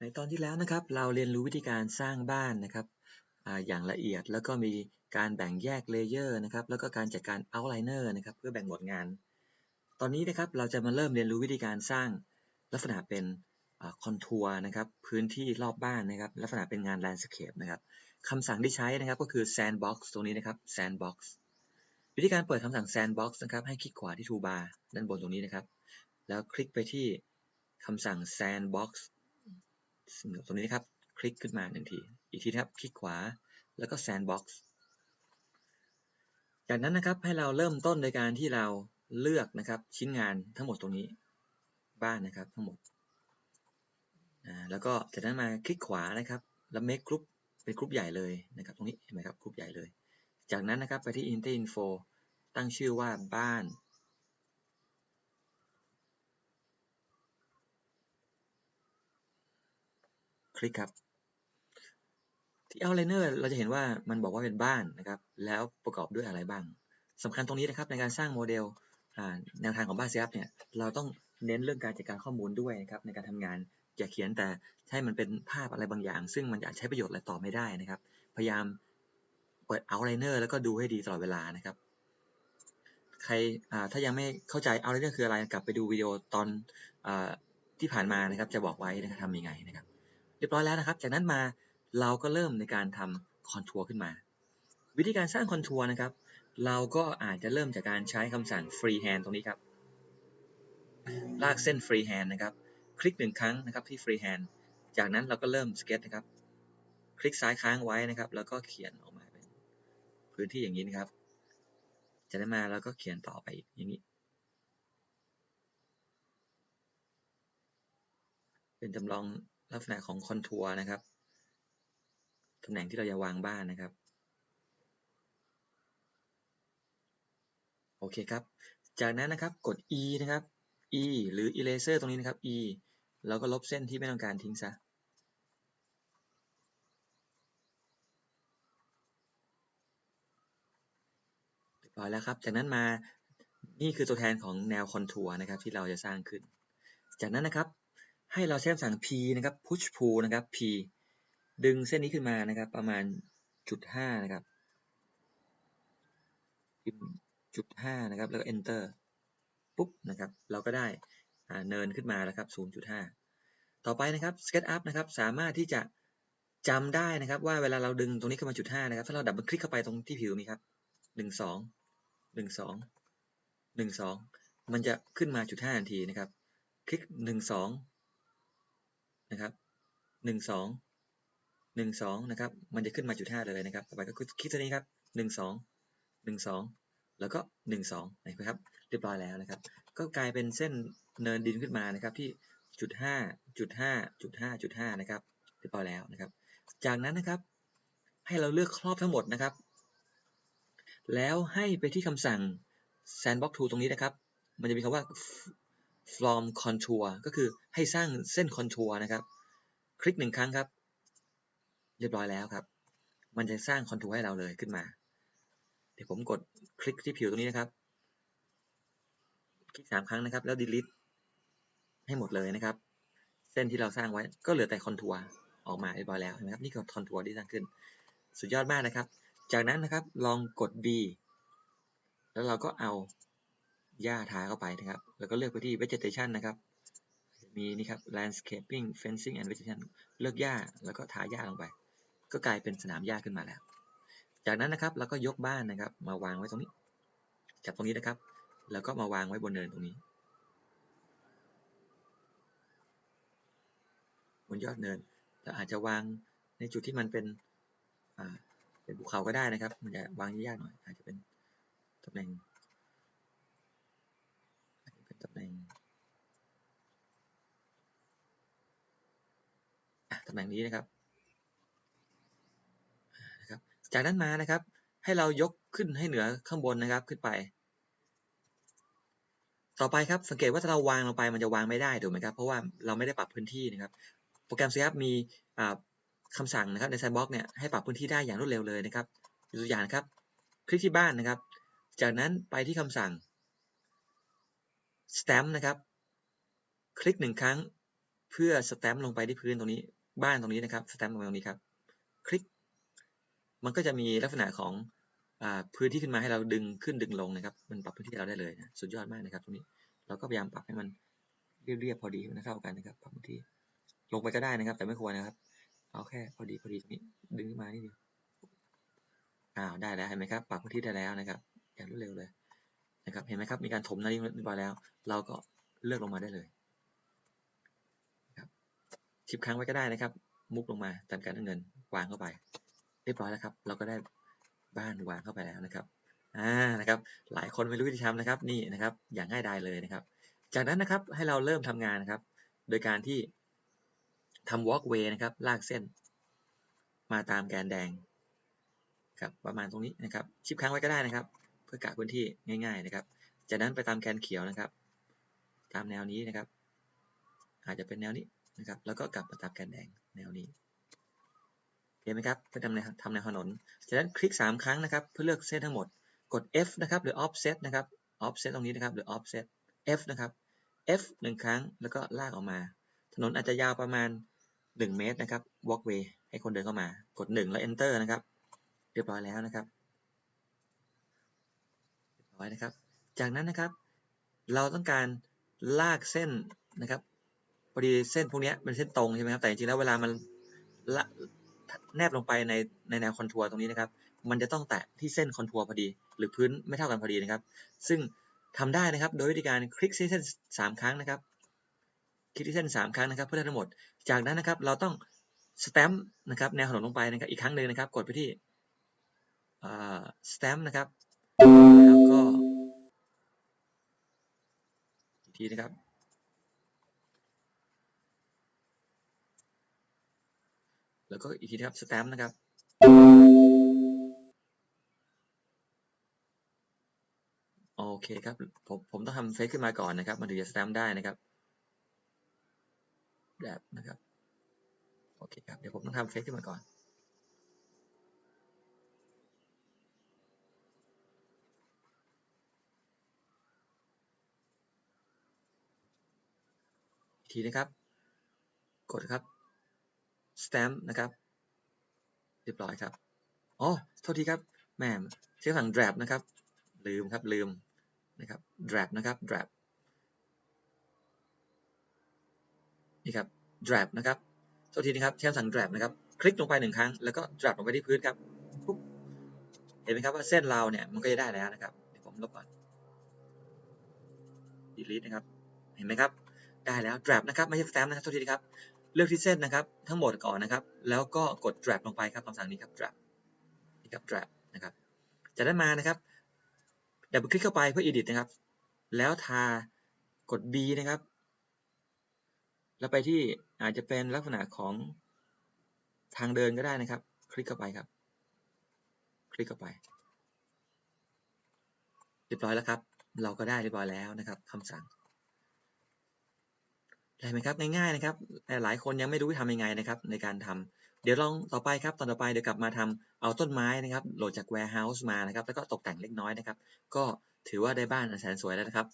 ในตอนที่แล้วนะครับ เราเรียนรู้วิธีการสร้างบ้านนะครับออย่างละเอียดแล้วก็มีการแบ่งแยกเลเยอร์นะครับ แล้วก็การจัดการเอาไลเนอร์นะครับ เพื่อแบ่งหมวดงาน ตอนนี้นะครับเราจะมาเริ่มเรียนรู้วิธีการสร้างลักษณะเป็นคอนทัวร์นะครับ พื้นที่รอบบ้านนะครับ ลักษณะเป็นงานแลนด์สเคปนะครับคำสั่งที่ใช้นะครับก็คือ sandbox ตรงนี้นะครับ sandbox วิธีการเปิดคำสั่ง sandbox นะครับ ให้คลิกขวาที่ toolbar ด้านบนตรงนี้นะครับ แล้วคลิกไปที่คำสั่ง sandbox ตรงนี้นะครับ คลิกขึ้นมาหนึ่งที อีกทีนะครับ คลิกขวา แล้วก็ sandbox จากนั้นนะครับให้เราเริ่มต้นโดยการที่เราเลือกนะครับชิ้นงานทั้งหมดตรงนี้บ้านนะครับทั้งหมด แล้วก็จากนั้นมาคลิกขวานะครับ แล้ว make group เป็นกรุ๊ปใหญ่เลยนะครับ ตรงนี้เห็นไหมครับกรุ๊ปใหญ่เลย จากนั้นนะครับไปที่ inter info ตั้งชื่อว่าบ้าน คลิกครับ ที่ outliner เราจะเห็นว่ามันบอกว่าเป็นบ้านนะครับ แล้วประกอบด้วยอะไรบ้างสำคัญตรงนี้นะครับในการสร้างโมเดลแนวทางของบ้านเซฟเนี่ยเราต้องเน้นเรื่องการจัดการข้อมูลด้วยนะครับในการทำงานอย่าเขียนแต่ให้มันเป็นภาพอะไรบางอย่าง ซึ่งมันอาจใช้ประโยชน์อะไรต่อไม่ได้นะครับ พยายามเปิด outliner แล้วก็ดูให้ดีตลอดเวลานะครับ ใครถ้ายังไม่เข้าใจ outliner คืออะไรกลับไปดูวิดีโอตอนอที่ผ่านมานะครับจะบอกไว้นะครับทำยังไงนะครับ เรียบร้อยแล้วนะครับ จากนั้นมาเราก็เริ่มในการทำคอนทัวร์ขึ้นมา วิธีการสร้างคอนทัวร์นะครับ เราก็อาจจะเริ่มจากการใช้คำสั่ง freehand ตรงนี้ครับ ลากเส้น freehand นะครับ คลิกหนึ่งครั้งนะครับที่ freehand จากนั้นเราก็เริ่มสเก็ตนะครับ คลิกซ้ายค้างไว้นะครับ แล้วก็เขียนออกมาเป็นพื้นที่อย่างนี้นะครับจากนั้มาเราก็เขียนต่อไปอย่างนี้ เป็นจำลอง ลักษณะของคอนทัวร์นะครับตำแหน่งที่เราจะวางบ้านนะครับ โอเคครับ จากนั้นนะครับกด e นะครับ e หรือ eraser ตรงนี้นะครับ e แล้วก็ลบเส้นที่ไม่ต้องการทิ้งซะเรียบร้อแล้วครับ จากนั้นมา นี่คือตัวแทนของแนวคอนทัวร์นะครับที่เราจะสร้างขึ้น จากนั้นนะครับ ให้เราใช้คำสั่ง p นะครับ push pull นะครับ p ดึงเส้นนี้ขึ้นมานะครับ ประมาณจุดห้านะครับจุดห้านะครับ แล้วก็ enter ปุ๊บนะครับ เราก็ได้เนินขึ้นมาแล้วครับ 0.5 ต่อไปนะครับ SketchUp นะครับ สามารถที่จะจำได้นะครับ ว่าเวลาเราดึงตรงนี้ขึ้นมาจุดห้านะครับ ถ้าเราดับเบิลคลิกเข้าไปตรงที่ผิวนี้ครับหนึ่งสองหนึ่งสองหนึ่งสองมันจะขึ้นมาจุดห้าทันทีนะครับ คลิกหนึ่งสอง นะครับหนึ่งสองหนึ่งสองนะครับ มันจะขึ้นมาจุดห้าเลยนะครับ ต่อไปก็คลิกตัวนี้ครับหนึ่งสองหนึ่งสองแล้วก็หนึ่งสองนะครับ เรียบร้อยแล้วนะครับ ก็กลายเป็นเส้นเนินดินขึ้นมานะครับที่จุดห้าจุดห้าจุดห้าจุดห้านะครับ เรียบร้อยแล้วนะครับ จากนั้นนะครับ ให้เราเลือกครอบทั้งหมดนะครับ แล้วให้ไปที่คำสั่ง sandbox tool ตรงนี้นะครับ มันจะมีคำว่า from contour ก็คือให้สร้างเส้น contour นะครับ คลิกหนึ่งครั้งครับ เรียบร้อยแล้วครับ มันจะสร้าง contour ให้เราเลยขึ้นมา เดี๋ยวผมกดคลิกที่ผิวตรงนี้นะครับ คลิกสามครั้งนะครับ แล้ว delete ให้หมดเลยนะครับ เส้นที่เราสร้างไว้ก็เหลือแต่คอนทัวร์ออกมาเรียบร้อยแล้วนะครับ นี่คือคอนทัวร์ที่สร้างขึ้น สุดยอดมากนะครับ จากนั้นนะครับลองกด B แล้วเราก็เอา หญ้าทาเข้าไปนะครับ แล้วก็เลือกไปที่ vegetation นะครับ มีนี่ครับ landscaping fencing and vegetation เลือกหญ้าแล้วก็ทาหญ้าลงไป ก็กลายเป็นสนามหญ้าขึ้นมาแล้ว จากนั้นนะครับเราก็ยกบ้านนะครับ มาวางไว้ตรงนี้ จากตรงนี้นะครับ แล้วก็มาวางไว้บนเนินตรงนี้ บนยอดเนินเราอาจจะวางในจุดที่มันเป็นเป็นภูเขาก็ได้นะครับ มันจะวางยากหน่อย อาจจะเป็นตำแหน่ง ตำแหน่งตำแหน่งนี้นะครับนะครับ จากนั้นมานะครับ ให้เรายกขึ้นให้เหนือข้างบนนะครับขึ้นไป ต่อไปครับสังเกตว่าถ้าเราวางลงไปมันจะวางไม่ได้ถูกไหมครับเพราะว่าเราไม่ได้ปรับพื้นที่นะครับ โปรแกรม c มีคำสั่งนะครับใน Sandbox เนี่ยให้ปรับพื้นที่ได้อย่างรวดเร็วเลยนะครับตัวอย่างครับ คลิกที่บ้านนะครับ จากนั้นไปที่คำสั่ง stamp นะครับ คลิกหนึ่งครั้งเพื่อสแตมป์ลงไปที่พื้นตรงนี้ บ้านตรงนี้นะครับสแตมป์ลงไปตรงนี้ครับ คลิก มันก็จะมีลักษณะของอพื้นที่ขึ้นมาให้เราดึงขึ้นดึงลงนะครับ มันปรับพื้นที่เราได้เลยนะสุดยอดมากนะครับ ตรงนี้ เราก็พยายามปรับให้มันเรียบๆพอดีให้มันเข้ากันนะครับปรับพื้นที่ลงไปก็ได้นะครับ แต่ไม่ควรนะครับ เอาแค่พอดีพอดีตรงนี้ ดึงขึ้นมานิดเดียวอ้าวได้แล้วเห็นไหมครับ ปรับพื้นที่ได้แล้วนะครับ อย่างรวดเร็วเลย นะครับเห็นไหมครับมีการถมนาฬิกาเรียบร้อยแล้ว เราก็เลือกลงมาได้เลยครับชิปค้างไว้ก็ได้นะครับ มุกลงมาตามการเงินวางเข้าไป เรียบร้อยแล้วครับ เราก็ได้บ้านวางเข้าไปแล้วนะครับอ่านะครับ หลายคนไม่รู้วิธีทำนะครับนี่นะครับ อย่างง่ายดายเลยนะครับ จากนั้นนะครับให้เราเริ่มทำงานนะครับ โดยการที่ทำ walkway นะครับ ลากเส้น มาตามแกนแดงครับประมาณตรงนี้นะครับชิปค้างไว้ก็ได้นะครับ เพื่อกะพื้นที่ง่ายๆนะครับ จากนั้นไปตามแกนเขียวนะครับ ตามแนวนี้นะครับ อาจจะเป็นแนวนี้นะครับ แล้วก็กลับมาตามแกนแดงแนวนี้เห็นไหมครับเพื่อทำในทำในถนน จากนั้นคลิก 3 ครั้งนะครับ เพื่อเลือกเส้นทั้งหมด กด F นะครับ หรือ offset นะครับ offset ตรงนี้นะครับ หรือ offset F นะครับ F 1 ครั้ง แล้วก็ลากออกมา ถนนอาจจะยาวประมาณ 1 เมตรนะครับ walkway ให้คนเดินเข้ามา กด 1 แล้ว enter นะครับ เรียบร้อยแล้วนะครับ เรียบร้นะครับ จากนั้นนะครับ เราต้องการลากเส้นนะครับพอดีเส้นพวกนี้เป็นเส้นตรงใช่ไหมครับแต่จริงๆแล้วเวลามันละแนบลงไปในในแนวคอนทัวร์ตรงนี้นะครับ มันจะต้องแตะที่เส้นคอนทัวร์พอดี หรือพื้นไม่เท่ากันพอดีนะครับ ซึ่งทำได้นะครับ โดยวิธีการคลิกที่เส้นสามครั้งนะครับ คลิกที่เส้นสามครั้งนะครับเพื่อได้ทั้งหมด จากนั้นนะครับ เราต้องสแตมป์นะครับแนวถนนลงไปนะครับอีกครั้งหนึ่งนะครับ กดไปที่สแตมป์นะครับ แล้วก็อีกทีนะครับ แล้วก็อีกทีนะครับสแตมป์นะครับโอเคครับ ผมผมต้องทำเฟซขึ้นมาก่อนนะครับ มันถึงจะสแตมป์ได้นะครับแบบนะครับ โอเคครับ เดี๋ยวผมต้องทำเฟซขึ้นมาก่อน ทีนะครับ กดครับ stamp นะครับ เรียบร้อยครับ อ๋อ โทษทีครับ แม่ใช้สั่ง drag นะครับ ลืมครับ ลืมนะครับ drag นะครับ drag นี่ครับ drag นะครับ โทษทีนะครับใช้สั่ง drag นะครับ คลิกลงไปหนึ่งครั้ง แล้วก็ drag ลงไปที่พื้นครับปุ๊บ เห็นไหมครับว่าเส้นเราเนี่ย มันก็จะได้แล้วนะครับ เดี๋ยวผมลบก่อน delete นะครับ เห็นไหมครับ ได้แล้ว drag นะครับไม่ใช่ stamp นะครับโทษทีครับ เลือกที่เส้นนะครับ ทั้งหมดก่อนนะครับ แล้วก็กด drag ลงไปครับคำสั่งนี้ครับ drag นี่ครับ drag นะครับจากนั้นมานะครับดับเบิลคลิกเข้าไปเพื่อ edit นะครับ แล้วทากด B นะครับ แล้วไปที่อาจจะเป็นลักษณะของทางเดินก็ได้นะครับ คลิกเข้าไปครับ คลิกเข้าไปเรียบร้อยแล้วครับ เราก็ได้เรียบร้อยแล้วนะครับคำสั่ง เห็นไหมครับง่ายๆนะครับแต่หลายคนยังไม่รู้ทำยังไงนะครับ ในการทำเดี๋ยวลองต่อไปครับตอนต่อไปเดี๋ยวกลับมาทำเอาต้นไม้นะครับโหลดจาก warehouse มานะครับ แล้วก็ตกแต่งเล็กน้อยนะครับ ก็ถือว่าได้บ้านแสนสวยแล้วนะครับ